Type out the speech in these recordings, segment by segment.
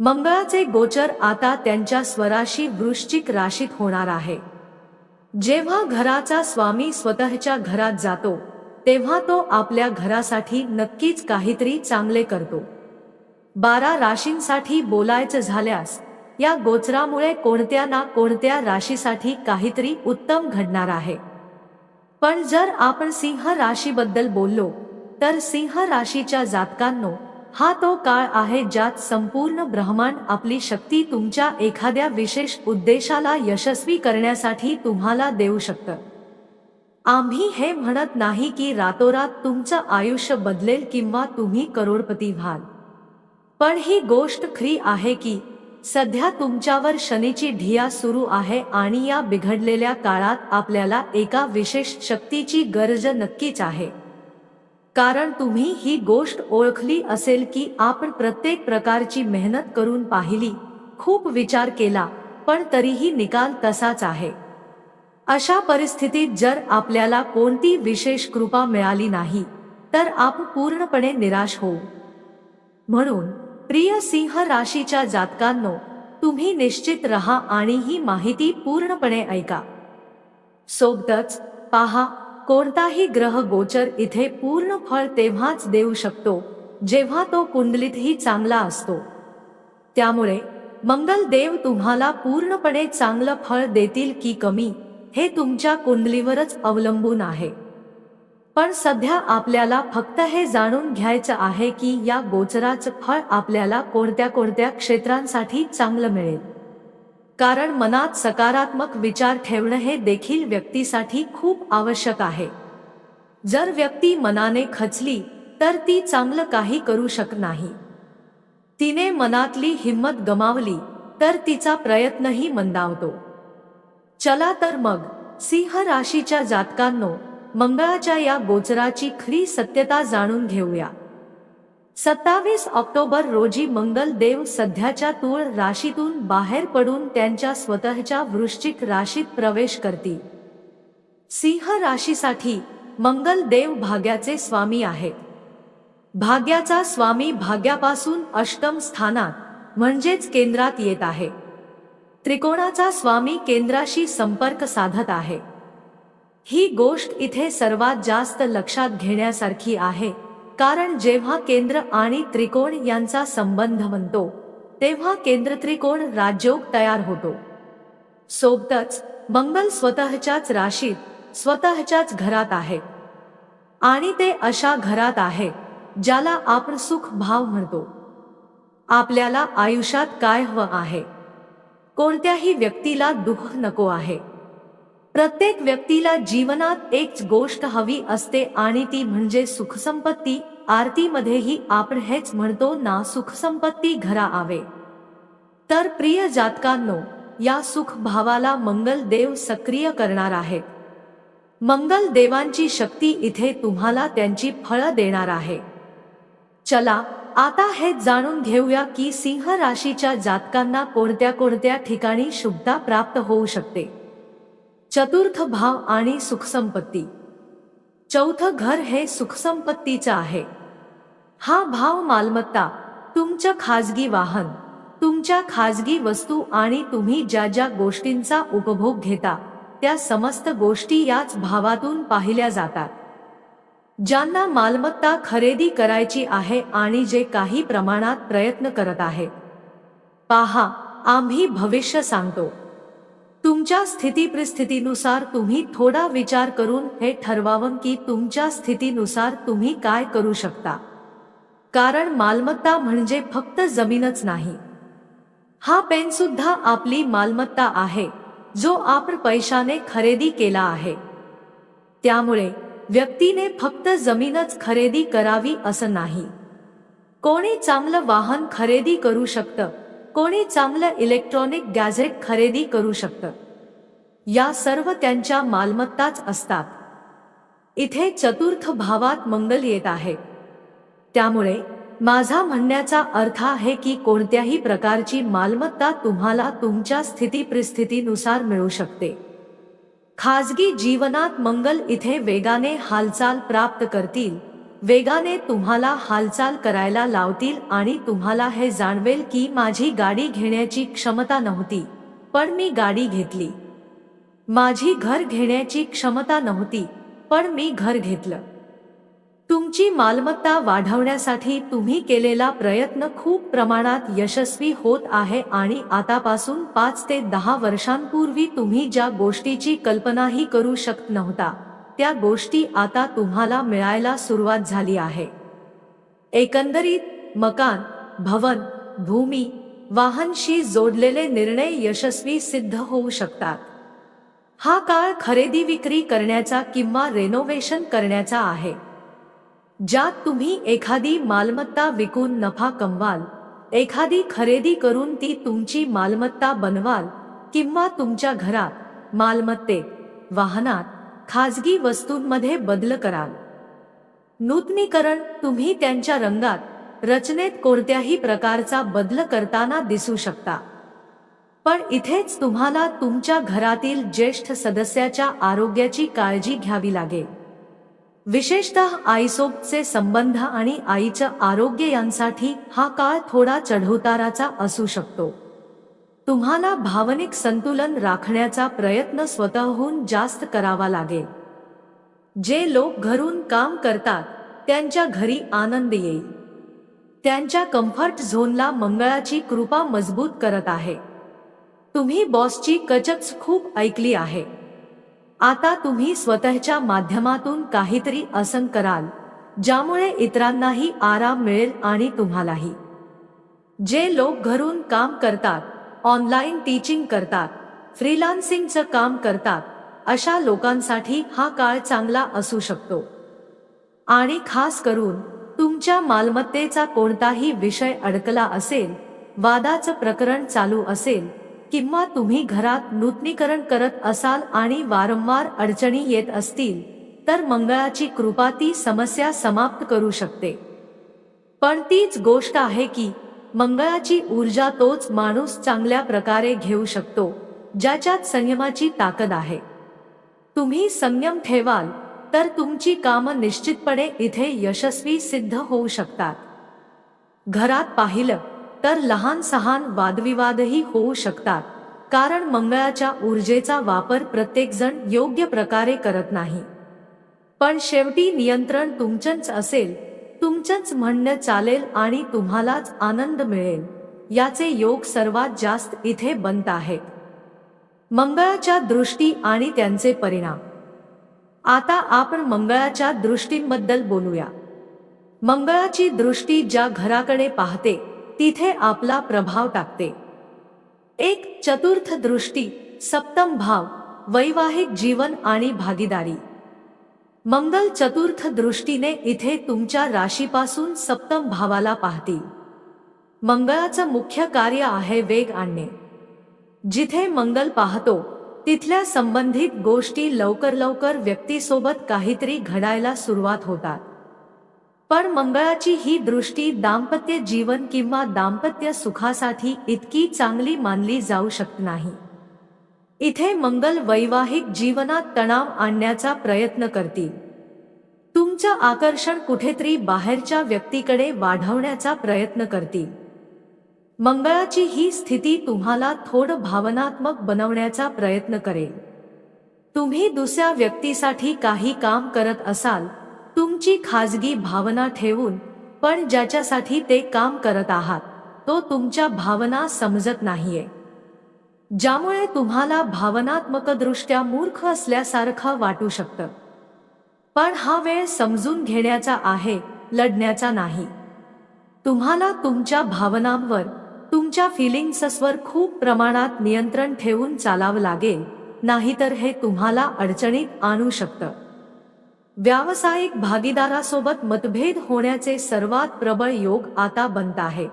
मंगळाचे गोचर आता त्यांच्या स्वराशी वृश्चिक राशीत होणार आहे. जेव्हा घराचा स्वामी स्वतःच्या घरात जातो तेव्हा तो आपल्या घरासाठी नक्कीच काहीतरी चांगले करतो. बारा राशींसाठी बोलायचं झाल्यास या गोचरामुळे कोणत्या ना कोणत्या राशीसाठी काहीतरी उत्तम घडणार आहे. पण जर आपण सिंह राशीबद्दल बोललो तर सिंह राशीच्या जातकांनो हा तो काळ आहे ज्यात संपूर्ण ब्रह्मांड आपली शक्ती तुमच्या एखाद्या विशेष उद्देशाला यशस्वी करण्यासाठी तुम्हाला देऊ शकतं. आम्ही हे म्हणत नाही की रातोरात तुमचं आयुष्य बदलेल किंवा तुम्ही करोडपती व्हाल. पण ही गोष्ट खरी आहे की सध्या तुमच्यावर शनीची ढिया सुरू आहे आणि या बिघडलेल्या काळात आपल्याला एका विशेष शक्तीची गरज नक्कीच आहे. कारण तुम्ही ही गोष्ट ओळखली असेल की आपण प्रत्येक प्रकारची मेहनत करून पाहिली खूप विचार केला पण तरीही निकाल तसाच आहे. अशा परिस्थितीत जर आपल्याला कोणती विशेष कृपा मिळाली नाही तर आपण पूर्णपणे निराश होऊ. म्हणून प्रिय सिंह राशीच्या जातकांनो तुम्ही निश्चित रहा आणि ही माहिती पूर्णपणे ऐका. सोबतच पहा कोणताही ग्रह गोचर इथे पूर्ण फळ तेव्हाच देऊ शकतो जेव्हा तो कुंडलीतही चांगला असतो. त्यामुळे मंगल देव तुम्हाला पूर्णपणे चांगलं फळ देतील की कमी हे तुमच्या कुंडलीवरच अवलंबून आहे. पण सध्या आपल्याला फक्त हे जाणून घ्यायचं आहे की या गोचराचं फळ आपल्याला कोणत्या कोणत्या क्षेत्रांसाठी चांगलं मिळेल. कारण मनात सकारात्मक विचार ठेवणं हे देखील व्यक्तीसाठी खूप आवश्यक आहे. जर व्यक्ती मनाने खचली तर ती चांगलं काही करू शक नाही. तिने मनातली हिंमत गमावली तर तिचा प्रयत्नही मंदावतो. चला तर मग सिंह राशीच्या जातकांनो मंगळाच्या या गोचराची खरी सत्यता जाणून घेऊया. सत्तावीस ऑक्टोबर रोजी मंगल देव सध्याच्या तूळ राशीतून बाहेर पडून त्यांच्या स्वतःच्या वृश्चिक राशीत प्रवेश करतील. सिंह राशीसाठी मंगल देव भाग्याचे स्वामी आहेत. भाग्याचा स्वामी भाग्यापासून अष्टम स्थानात म्हणजेच केंद्रात येत आहे. त्रिकोणाचा स्वामी केंद्राशी संपर्क साधत आहे. ही गोष्ट इथे सर्वात जास्त लक्षात घेण्यासारखी आहे. कारण जेव्हा केंद्र आणि त्रिकोण यांचा संबंध म्हणतो तेव्हा केंद्र त्रिकोण राजयोग तयार होतो. सोबतच मंगल स्वतःच्याच राशीत स्वतःच्याच घरात आहे. आणि ते अशा घरात आहे ज्याला आपण सुख भाव म्हणतो. आपल्याला आयुष्यात काय हवं आहे? कोणत्याही व्यक्तीला दुःख नको आहे. प्रत्येक व्यक्तीला जीवनात एक गोष्ट हवी असते आणि ती म्हणजे सुखसंपत्ती. आरतीमध्येही आपण हेच म्हणतो ना सुखसंपत्ती घरा आवे. तर प्रिय जातकांनो या सुख भावाला मंगल देव सक्रिय करणार आहेत. मंगल देवांची शक्ती इथे तुम्हाला त्यांची फळं देणार आहे. चला आता हे जाणून घेऊया की सिंह राशीच्या जातकांना कोणत्या कोणत्या ठिकाणी शुभता प्राप्त होऊ शकते. चतुर्थ भाव आणि सुखसंपत्ती. चौथं घर हे सुखसंपत्तीचं आहे. हा भाव मालमत्ता तुमचं खाजगी वाहन तुमच्या खाजगी वस्तू आणि तुम्ही ज्या ज्या गोष्टींचा उपभोग घेता त्या समस्त गोष्टी याच भावातून पाहिल्या जातात. ज्यांना मालमत्ता खरेदी करायची आहे आणि जे काही प्रमाणात प्रयत्न करत आहे. पहा आम्ही भविष्य सांगतो. तुमच्या स्थिती परिस्थितीनुसार तुम्ही थोडा विचार करून हे ठरवावं की तुमच्या स्थितीनुसार तुम्ही काय करू शकता. कारण मालमत्ता म्हणजे फक्त जमीनच नाही. हा पेन सुद्धा आपली मालमत्ता आहे जो आपण पैशाने खरेदी केला आहे. त्यामुळे व्यक्तीने फक्त जमीनच खरेदी करावी असं नाही. कोणी चांगलं वाहन खरेदी करू शकतं कोणी चांगलं इलेक्ट्रॉनिक गॅझेट खरेदी करू शकतं. या सर्व त्यांच्या मालमत्ताच असतात. इथे चतुर्थ भावात मंगल येत आहे. त्यामुळे माझा म्हणण्याचा अर्थ आहे की कोणत्याही प्रकारची मालमत्ता तुम्हाला तुमच्या स्थिती परिस्थितीनुसार मिळू शकते. खाजगी जीवनात मंगल इथे वेगाने हालचाल प्राप्त करतील. वेगाने तुम्हाला हालचाल करायला लावतील आणि तुम्हाला हे जाणवेल की माझी गाडी घेण्याची क्षमता नव्हती पण मी गाडी घेतली. माझी घर घेण्याची क्षमता नव्हती पण मी घर घेतलं. तुमची मालमत्ता वाढवण्यासाठी तुम्ही केलेला प्रयत्न खूप प्रमाणात यशस्वी होत आहे आणि आतापासून पाच ते दहा वर्षांपूर्वी तुम्ही ज्या गोष्टीची कल्पनाही करू शकत नव्हता त्या गोष्टी आता तुम्हाला मिळायला सुरुवात झाली आहे. एकंदरीत मकान भवन भूमी वाहनशी जोडलेले निर्णय यशस्वी सिद्ध होऊ शकतात. हा काळ खरेदी विक्री करण्याचा किंवा रेनोव्हेशन करण्याचा आहे. ज्यात तुम्ही एखादी मालमत्ता विकून नफा कमवाल एखादी खरेदी करून ती तुमची मालमत्ता बनवाल किंवा तुमच्या घरात मालमत्तेत वाहनात खाजगी वस्तूंमध्ये बदल कराल. नूतनीकरण तुम्ही त्यांच्या रंगात रचनेत कोणत्याही प्रकारचा बदल करताना दिसू शकता. पण इथेच तुम्हाला तुमच्या घरातील ज्येष्ठ सदस्याच्या आरोग्याची काळजी घ्यावी लागेल. विशेषतः आईसोबचे संबंध आणि आईचं आरोग्य यांसाठी हा काळ थोडा चढउताराचा असू शकतो. तुम्हाला भावनिक संतुलन राखण्याचा प्रयत्न स्वतःहून जास्त करावा लागेल. जे लोक घरून काम करतात त्यांच्या घरी आनंद येईल. त्यांच्या कम्फर्ट झोनला मंगळाची कृपा मजबूत करत आहे. तुम्ही बॉसची कचच खूप ऐकली आहे. आता तुम्ही स्वतःच्या माध्यमातून काहीतरी असं कराल ज्यामुळे इतरांनाही आराम मिळेल आणि तुम्हालाही. जे लोक घरून काम करतात ऑनलाईन टीचिंग करतात फ्रीलान्सिंगचं काम करतात अशा लोकांसाठी हा काळ चांगला असू शकतो. आणि खास करून तुमच्या मालमत्तेचा कोणताही विषय अडकला असेल वादाचं प्रकरण चालू असेल किंवा तुम्ही घरात नूतनीकरण करत असाल आणि वारंवार अडचणी येत असतील तर मंगळाची कृपा ती समस्या समाप्त करू शकते. पण तीच गोष्ट आहे की मंगळाची ऊर्जा तोच माणूस चांगल्या प्रकारे घेऊ शकतो ज्याच्यात संयमाची ताकद आहे. तुम्ही संयम ठेवाल तर तुमची कामं निश्चितपणे इथे यशस्वी सिद्ध होऊ शकतात. घरात पाहिलं तर लहान सहान वादविवादही होऊ शकतात कारण मंगळाच्या ऊर्जेचा वापर प्रत्येकजण योग्य प्रकारे करत नाही. पण शेवटी नियंत्रण तुमचंच असेल तुमचंच म्हणणं चालेल आणि तुम्हालाच आनंद मिळेल. याचे योग सर्वात जास्त इथे बनत आहेत. मंगळाच्या दृष्टी आणि त्यांचे परिणाम. आता आपण मंगळाच्या दृष्टींबद्दल बोलूया. मंगळाची दृष्टी ज्या घराकडे पाहते तिथे आपला प्रभाव टाकते. एक चतुर्थ दृष्टी सप्तम भाव वैवाहिक जीवन आणि भागीदारी. मंगल चतुर्थ दृष्टीने इथे तुमच्या राशीपासून सप्तम भावाला पाहतील. मंगळाचं मुख्य कार्य आहे वेग आणणे. जिथे मंगल पाहतो तिथल्या संबंधित गोष्टी लवकर लवकर व्यक्तीसोबत काहीतरी घडायला सुरुवात होतात. पण मंगळाची ही दृष्टी दाम्पत्य जीवन किंवा दाम्पत्य सुखासाठी इतकी चांगली मानली जाऊ शकत नाही. इथे मंगल वैवाहिक जीवनात तणाव आणण्याचा प्रयत्न करतील. तुमचं आकर्षण कुठेतरी बाहेरच्या व्यक्तीकडे वाढवण्याचा प्रयत्न करतील. मंगळाची ही स्थिती तुम्हाला थोडं भावनात्मक बनवण्याचा प्रयत्न करेल. तुम्ही दुसऱ्या व्यक्तीसाठी काही काम करत असाल तुमची खाजगी भावना ठेवून पण ज्याच्यासाठी ते काम करत आहात तो तुमच्या भावना समजत नाहीये. ज्यामुळे तुम्हाला भावनात्मकदृष्ट्या मूर्ख असल्यासारखं वाटू शकतं. पण हा वेळ समजून घेण्याचा आहे लढण्याचा नाही. तुम्हाला तुमच्या भावनांवर तुमच्या फिलिंग्सवर खूप प्रमाणात नियंत्रण ठेवून चालावं लागेल नाहीतर हे तुम्हाला अडचणीत आणू शकतं. व्यावसायिक भागीदारासोबत मतभेद होण्याचे सर्वात प्रबळ योग आता बनत आहेत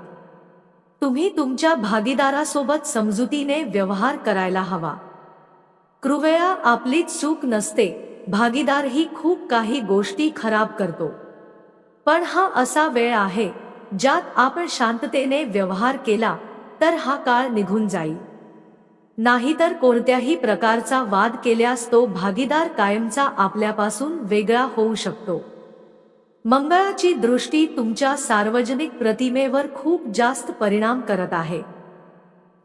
तुम्ही तुमच्या भागीदारासोबत समजुतीने व्यवहार करायला हवा. कृपया आपलीच चूक नसते भागीदार ही खूप काही गोष्टी खराब करतो. पण हा असा वेळ आहे ज्यात आपण शांततेने व्यवहार केला तर हा काळ निघून जाईल. नाहीतर कोणत्याही प्रकारचा वाद केल्यास तो भागीदार कायमचा आपल्यापासून वेगळा होऊ शकतो. मंगळाची दृष्टी तुमच्या सार्वजनिक प्रतिमेवर खूप जास्त परिणाम करत आहे.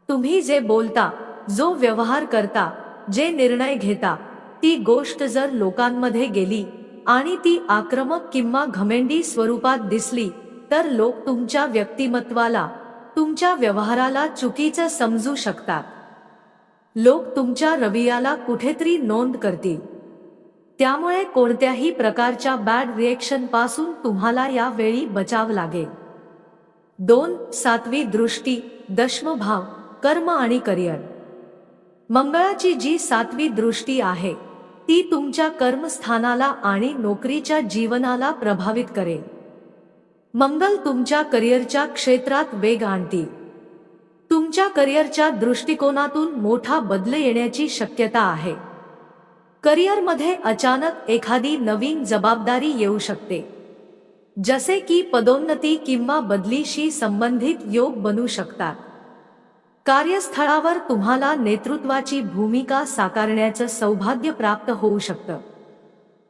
तुम्ही जे बोलता जो व्यवहार करता जे निर्णय घेता ती गोष्ट जर लोकांमध्ये गेली आणि ती आक्रमक किंवा घमेंडी स्वरूपात दिसली तर लोक तुमच्या व्यक्तिमत्वाला तुमच्या व्यवहाराला चुकीचं समजू शकतात. लोक तुमच्या रवियाला कुठेतरी नोंद करतील. त्यामुळे कोणत्याही प्रकारच्या बॅड रिएक्शनपासून तुम्हाला यावेळी बचाव लागेल. दोन सातवी दृष्टी दशमभाव कर्म आणि करिअर मंगळाची जी सातवी दृष्टी आहे ती तुमच्या कर्मस्थानाला आणि नोकरीच्या जीवनाला प्रभावित करेल. मंगल तुमच्या करिअरच्या क्षेत्रात वेग आणतील. तुमच्या करिअरच्या दृष्टिकोनातून मोठा बदल येण्याची शक्यता आहे. करिअरमध्ये अचानक एखादी नवीन जबाबदारी येऊ शकते. जसे की पदोन्नती किंवा बदलीशी संबंधित योग बनू शकतात. कार्यस्थळावर तुम्हाला नेतृत्वाची भूमिका साकारण्याचं सौभाग्य प्राप्त होऊ शकतं.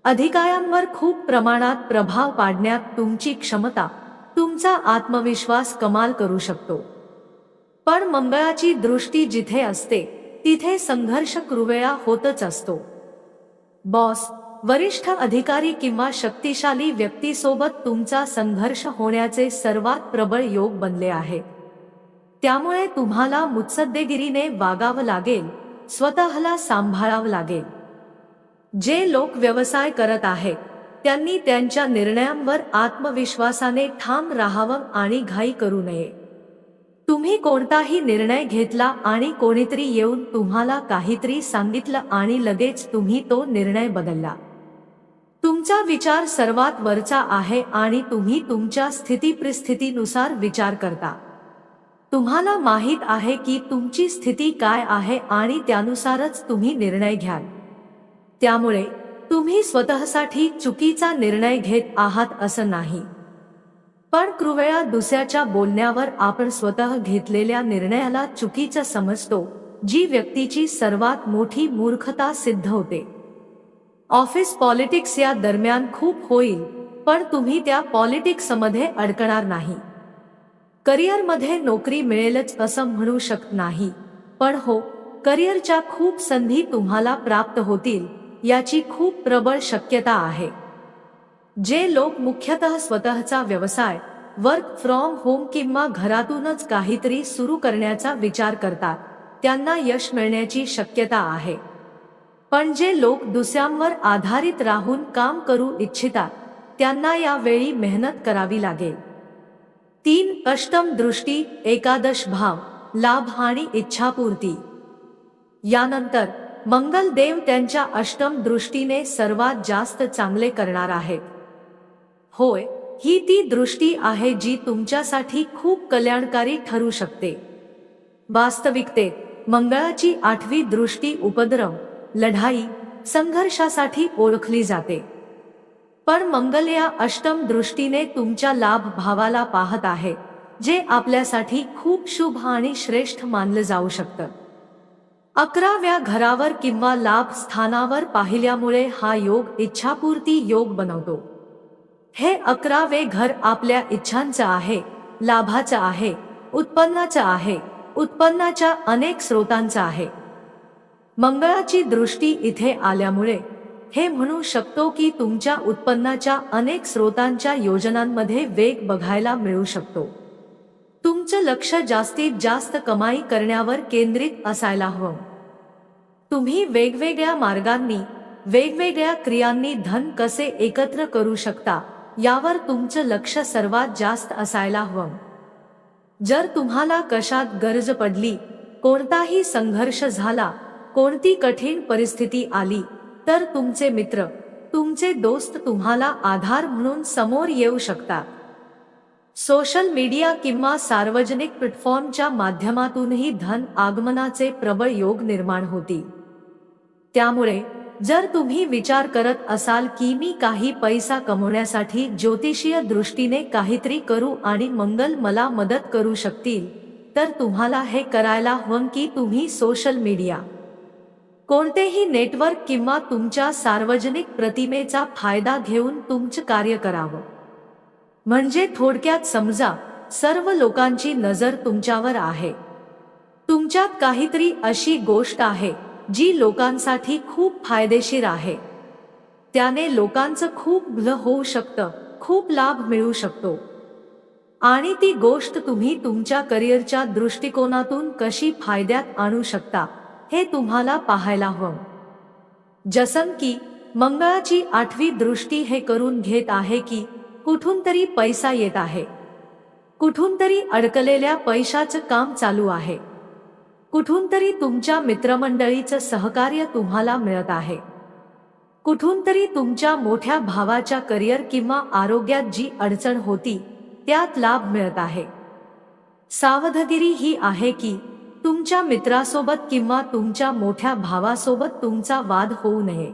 अधिकाऱ्यांवर खूप प्रमाणात प्रभाव पाडण्यात तुमची क्षमता तुमचा आत्मविश्वास कमाल करू शकतो. पण मंगळाची दृष्टी जिथे असते तिथे संघर्ष कृवेळा होतच असतो. बॉस वरिष्ठ अधिकारी किंवा शक्तिशाली व्यक्तीसोबत तुमचा संघर्ष होण्याचे सर्वात प्रबळ योग बनले आहे. त्यामुळे तुम्हाला मुत्सद्देगिरीने वागावं लागेल स्वतःला सांभाळावं लागेल. जे लोक व्यवसाय करत आहेत त्यांनी त्यांच्या निर्णयांवर आत्मविश्वासाने ठाम राहावं आणि घाई करू नये. तुम्ही कोणताही निर्णय घेतला आणि कोणीतरी येऊन तुम्हाला काहीतरी सांगितलं आणि लगेच तुम्ही तो निर्णय बदलला. तुमचा विचार सर्वात वरचा आहे आणि तुम्ही तुमच्या स्थिती परिस्थितीनुसार विचार करता. तुम्हाला माहीत आहे की तुमची स्थिती काय आहे आणि त्यानुसारच तुम्ही निर्णय घ्याल. त्यामुळे तुम्ही स्वतःसाठी चुकीचा निर्णय घेत आहात असं नाही. पण कृवेळा दुसऱ्याच्या बोलण्यावर आपण स्वतः घेतलेल्या निर्णयाला चुकीचं समजतो जी व्यक्तीची सर्वात मोठी मूर्खता सिद्ध होते. ऑफिस पॉलिटिक्स या दरम्यान खूप होईल पण तुम्ही त्या पॉलिटिक्समध्ये अडकणार नाही. करिअरमध्ये नोकरी मिळेलच असं म्हणू शकत नाही. पण हो करिअरच्या खूप संधी तुम्हाला प्राप्त होतील याची खूप प्रबळ शक्यता आहे. जे लोक मुख्यतः स्वतःचा व्यवसाय वर्क फ्रॉम होम किंवा घरातूनच काहीतरी सुरू करण्याचा विचार करतात. त्यांना यश मिळण्याची शक्यता आहे. पण जे लोक दुसऱ्यांवर आधारित राहून काम करू इच्छितात त्यांना यावेळी मेहनत करावी लागेल. तीन अष्टम दृष्टी एकादश भाव लाभ आणि इच्छापूर्ती. यानंतर मंगल देव त्यांच्या अष्टम दृष्टीने सर्वात जास्त चांगले करणार आहेत. होय ही ती दृष्टी आहे जी तुमच्यासाठी खूप कल्याणकारी ठरू शकते. वास्तविकतेत मंगळाची आठवी दृष्टी उपद्रव लढाई संघर्षासाठी ओळखली जाते. पण मंगल या अष्टम दृष्टीने तुमच्या लाभ भावाला पाहत आहे जे आपल्यासाठी खूप शुभ आणि श्रेष्ठ मानलं जाऊ शकतं. अकराव्या घरावर किंवा लाभ स्थानावर पाहिल्यामुळे हा योग इच्छापूर्ती योग बनवतो. हे अकरावे घर आपल्या इच्छांचं आहे लाभाचं आहे उत्पन्नाचं आहे उत्पन्नाच्या अनेक स्रोतांचं आहे. मंगळाची दृष्टी इथे आल्यामुळे हे म्हणू शकतो की तुमच्या उत्पन्नाच्या अनेक स्रोतांच्या योजनांमध्ये वेग बघायला मिळू शकतो. तुमचं लक्ष जास्तीत जास्त कमाई करण्यावर केंद्रित असायला हवं. तुम्ही वेगवेगळ्या मार्गांनी वेगवेगळ्या क्रियांनी धन कसे एकत्र करू शकता यावर तुमचं लक्ष सर्वात जास्त असायला हवं. जर तुम्हाला कशात गरज पडली कोणताही संघर्ष झाला कोणती कठीण परिस्थिती आली तर तुमचे मित्र तुमचे दोस्त तुम्हाला आधार म्हणून समोर येऊ शकतात. सोशल मीडिया किंवा सार्वजनिक प्लॅटफॉर्मच्या माध्यमातूनही धन आगमनाचे प्रबळ योग निर्माण होतील. त्यामुळे जर तुम्ही विचार करत असाल की मी काही पैसा कमवण्यासाठी ज्योतिषीय दृष्टीने काहीतरी करू आणि मंगल मला मदत करू शकतील तर तुम्हाला हे करायला हवं की तुम्ही सोशल मीडिया कोणतेही नेटवर्क किंवा तुमच्या सार्वजनिक प्रतिमेचा फायदा घेऊन तुमचं कार्य करावं. म्हणजे थोडक्यात समजा सर्व लोकांची नजर तुमच्यावर आहे. तुमच्यात काहीतरी अशी गोष्ट आहे जी लोकांसाठी खूप फायदेशीर आहे. त्याने लोकांचं खूप भलं होऊ शकतं खूप लाभ मिळू शकतो. आणि ती गोष्ट तुम्ही तुमच्या करिअरच्या दृष्टिकोनातून कशी फायद्यात आणू शकता हे तुम्हाला पाहायला हवं. जसं की मंगळाची आठवी दृष्टी हे करून घेत आहे की कुठून तरी पैसा येत आहे. कुठून तरी अडकलेल्या पैशाचं काम चालू आहे. कुठून तरी तुमच्या मित्रमंडळीचं सहकार्य तुम्हाला मिळत आहे. कुठून तरी तुमच्या मोठ्या भावाच्या करिअर किंवा आरोग्यात जी अडचण होती त्यात लाभ मिळत आहे. सावधगिरी ही आहे की तुमच्या मित्रासोबत किंवा तुमच्या मोठ्या भावासोबत तुमचा वाद होऊ नये.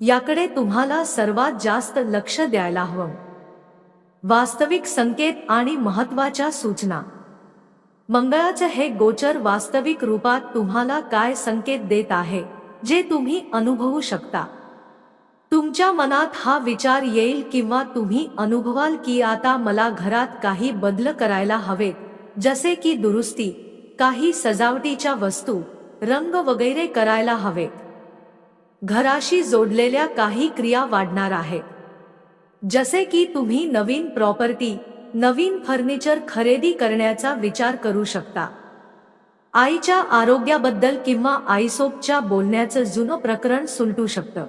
याकडे तुम्हाला सर्वात जास्त लक्ष द्यायला हवं. वास्तविक संकेत आणि महत्त्वाच्या सूचना. मंगळाचं हे गोचर वास्तविक रूपात तुम्हाला काय संकेत देत आहे जे तुम्ही अनुभवू शकता? तुमच्या मनात हा विचार येईल किंवा तुम्ही अनुभवाल की आता मला घरात काही बदल करायला हवेत जसे की दुरुस्ती काही सजावटीच्या वस्तू रंग वगैरे करायला हवेत. घराशी जोडलेल्या काही क्रिया वाढणार आहेत. जसे की तुम्ही नवीन प्रॉपर्टी नवीन फर्निचर खरेदी करण्याचा विचार करू शकता. आईच्या आरोग्याबद्दल किंवा आईसोबच्या बोलण्याचं जुनं प्रकरण सुलटू शकतं.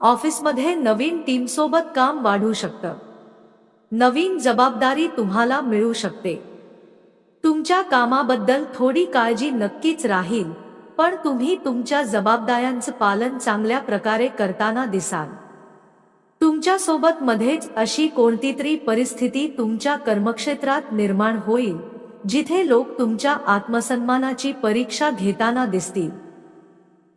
ऑफिसमध्ये नवीन टीमसोबत काम वाढू शकतं. नवीन जबाबदारी तुम्हाला मिळू शकते. तुमच्या कामाबद्दल थोडी काळजी नक्कीच राहील पण तुम्ही तुमच्या जबाबदाऱ्यांचं पालन चांगल्या प्रकारे करताना दिसाल. तुमच्यासोबत मध्येच अशी कोणती तरी परिस्थिती तुमच्या कर्मक्षेत्रात निर्माण होईल जिथे लोक तुमच्या आत्मसन्मानाची परीक्षा घेताना दिसतील.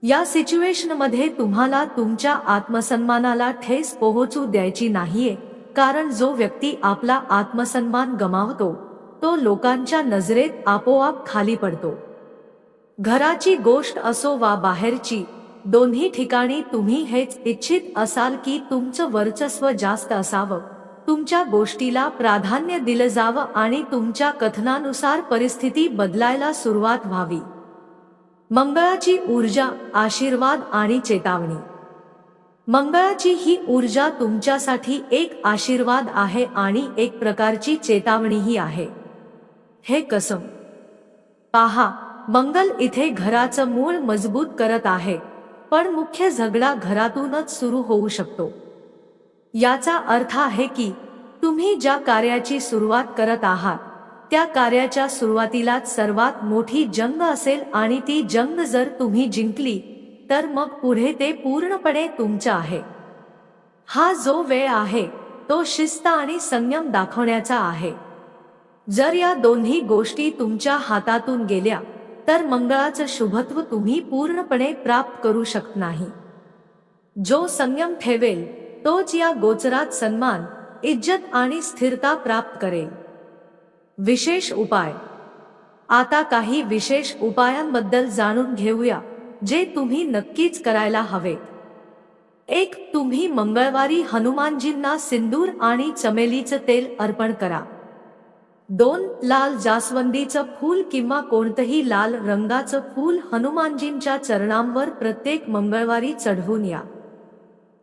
या सिच्युएशनमध्ये तुम्हाला तुमच्या आत्मसन्मानाला ठेस पोहोचू द्यायची नाहीये कारण जो व्यक्ती आपला आत्मसन्मान गमावतो तो लोकांच्या नजरेत आपोआप खाली पडतो. घराची गोष्ट असो वा बाहेरची दोन्ही ठिकाणी तुम्ही हेच इच्छित असाल की तुमचं वर्चस्व जास्त असावं. तुमच्या गोष्टीला प्राधान्य दिलं जावं आणि तुमच्या कथनानुसार परिस्थिती बदलायला सुरुवात व्हावी. मंगळाची ऊर्जा आशीर्वाद आणि चेतावणी. मंगळाची ही ऊर्जा तुमच्यासाठी एक आशीर्वाद आहे आणि एक प्रकारची चेतावणीही आहे. हे कसं पहा मंगल इथे घराचं मूळ मजबूत करत आहे. पण मुख्य झगडा घरातूनच सुरू होऊ शकतो. याचा अर्थ आहे की तुम्ही ज्या कार्याची सुरुवात करत आहात त्या कार्याच्या सुरुवातीलाच सर्वात मोठी जंग असेल आणि ती जंग जर तुम्ही जिंकली तर मग पुढे ते पूर्णपणे तुमचं आहे. हा जो वेळ आहे तो शिस्त आणि संयम दाखवण्याचा आहे. जर या दोन्ही गोष्टी तुमच्या हातातून गेल्या तर मंगळाचं शुभत्व तुम्ही पूर्णपणे प्राप्त करू शकत नाही. जो संयम ठेवेल तोच या गोचरात सन्मान इज्जत आणि स्थिरता प्राप्त करेल. विशेष उपाय. आता काही विशेष उपायांबद्दल जाणून घेऊया जे तुम्ही नक्कीच करायला हवेत. एक तुम्ही मंगळवारी हनुमानजींना सिंदूर आणि चमेलीचं तेल अर्पण करा. दोन लाल जास्वंदीचं फूल किंवा कोणतंही लाल रंगाचं फूल हनुमानजींच्या चरणांवर प्रत्येक मंगळवारी चढवून या.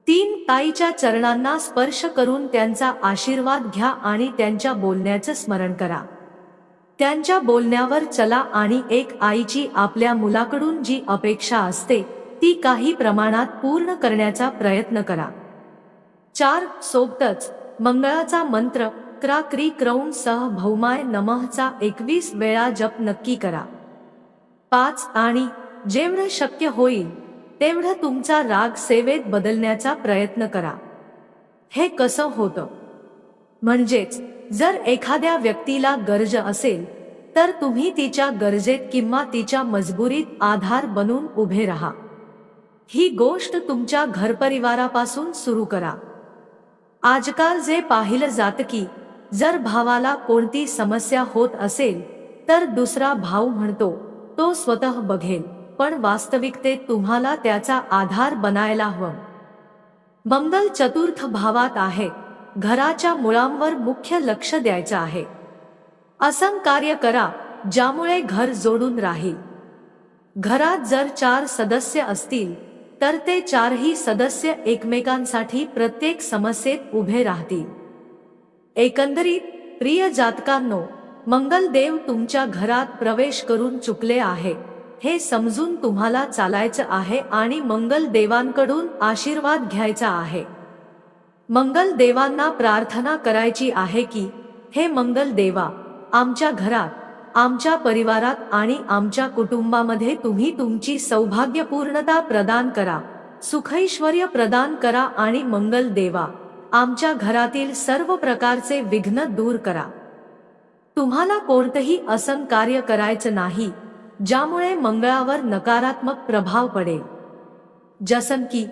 तीन ताईच्या चरणांना स्पर्श करून त्यांचा आशीर्वाद घ्या आणि त्यांच्या बोलण्याचं स्मरण करा. त्यांच्या बोलण्यावर चला आणि एक आईची आपल्या मुलाकडून जी अपेक्षा असते ती काही प्रमाणात पूर्ण करण्याचा प्रयत्न करा. चार सोबतच मंगळाचा मंत्र सतरा क्री क्रौन सह भौमाय नमःचा एकवीस वेळा जप नक्की करा. पाच आणि जेवढं शक्य होईल तेवढं तुमचा राग सेवेत बदलण्याचा प्रयत्न करा. हे कसं होतं? म्हणजेच जर एखाद्या व्यक्तीला गरज असेल तर तुम्ही तिच्या गरजेत किंवा तिच्या मजबुरीत आधार बनून उभे राहा. ही गोष्ट तुमच्या घरपरिवारापासून सुरू करा. आजकाल जे पाहिलं जातं की जर भावाला कोणती समस्या होत असेल तर दुसरा भाऊ म्हणतो तो स्वतः बघेल पण वास्तविकतेत तुम्हाला त्याचा आधार बनायला हवं. मंगल चतुर्थ भावात आहे घराच्या मुळांवर मुख्य लक्ष द्यायचं आहे. असं कार्य करा ज्यामुळे घर जोडून राहील. घरात जर चार सदस्य असतील तर ते चारही सदस्य एकमेकांसाठी प्रत्येक समस्येत उभे राहतील. एकंदरीत प्रिय जातकांनो मंगलदेव तुमच्या घरात प्रवेश करून चुकले आहे. हे समजून तुम्हाला चालायचं आहे आणि मंगल देवांकडून आशीर्वाद घ्यायचा आहे. मंगल देवांना प्रार्थना करायची आहे की हे मंगल देवा आमच्या घरात आमच्या परिवारात आणि आमच्या कुटुंबामध्ये तुम्ही तुमची सौभाग्यपूर्णता प्रदान करा. सुखैश्वर्य प्रदान करा आणि मंगल देवा आमच्या घरातील सर्व प्रकारचे विघ्न दूर करा. तुम्हाला कोणतंही असं कार्य करायचं नाही ज्यामुळे मंगळावर नकारात्मक प्रभाव पडेल. जसं की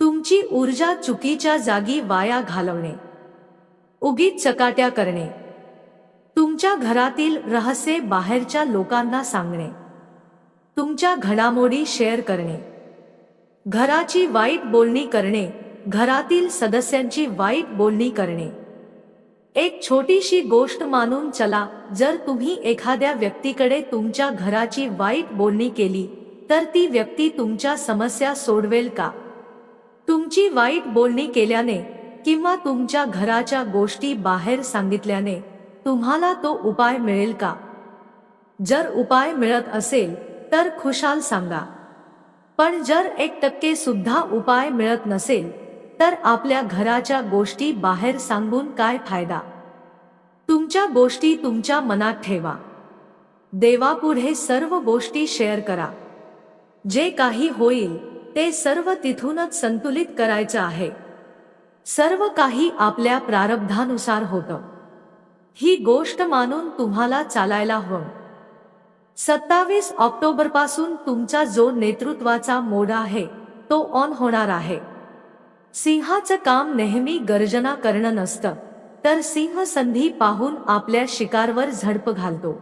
तुमची ऊर्जा चुकीच्या जागी वाया घालवणे. उगीच चकाट्या करणे. तुमच्या घरातील रहस्य बाहेरच्या लोकांना सांगणे. तुमच्या घडामोडी शेअर करणे. घराची वाईट बोलणी करणे. घरातील सदस्यांची वाईट बोलणी करणे. एक छोटीशी गोष्ट मानून चला जर तुम्ही एखाद्या व्यक्तीकडे तुमच्या घराची वाईट बोलणी केली तर ती व्यक्ती तुमच्या समस्या सोडवेल का? तुमची वाईट बोलणी केल्याने किंवा तुमच्या घराच्या गोष्टी बाहेर सांगितल्याने तुम्हाला तो उपाय मिळेल का? जर उपाय मिळत असेल तर खुशाल सांगा. पण जर एक टक्के सुद्धा उपाय मिळत नसेल तर आपल्या घराच्या गोष्टी बाहेर सांगून काय फायदा? तुमच्या गोष्टी तुमच्या मनात ठेवा. देवापुढे सर्व गोष्टी शेअर करा. जे काही होईल ते सर्व तिथूनच संतुलित करायचं आहे. सर्व काही आपल्या प्रारब्धानुसार होतं. ही गोष्ट मानून तुम्हाला चालायला हवं. सत्तावीस ऑक्टोबरपासून तुमचा जो नेतृत्वाचा मोड आहे तो ऑन होणार आहे. सिंहाचं काम नेहमी गर्जना करणं नसतं तर सिंह संधी पाहून आपल्या शिकारवर झडप घालतो.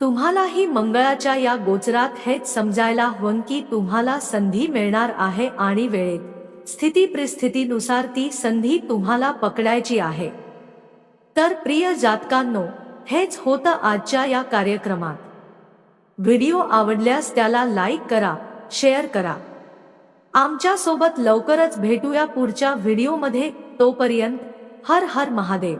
तुम्हालाही मंगळाच्या या गोचरात हेच समजायला हवं की तुम्हाला संधी मिळणार आहे आणि वेळेत. स्थिती परिस्थितीनुसार ती संधी तुम्हाला पकडायची आहे. तर प्रिय जातकांनो हेच होतं आजच्या या कार्यक्रमात. व्हिडिओ आवडल्यास त्याला लाईक करा शेअर करा. आमच्यासोबत लवकरच भेटूया पुढच्या व्हिडिओमध्ये तोपर्यंत हर हर महादेव.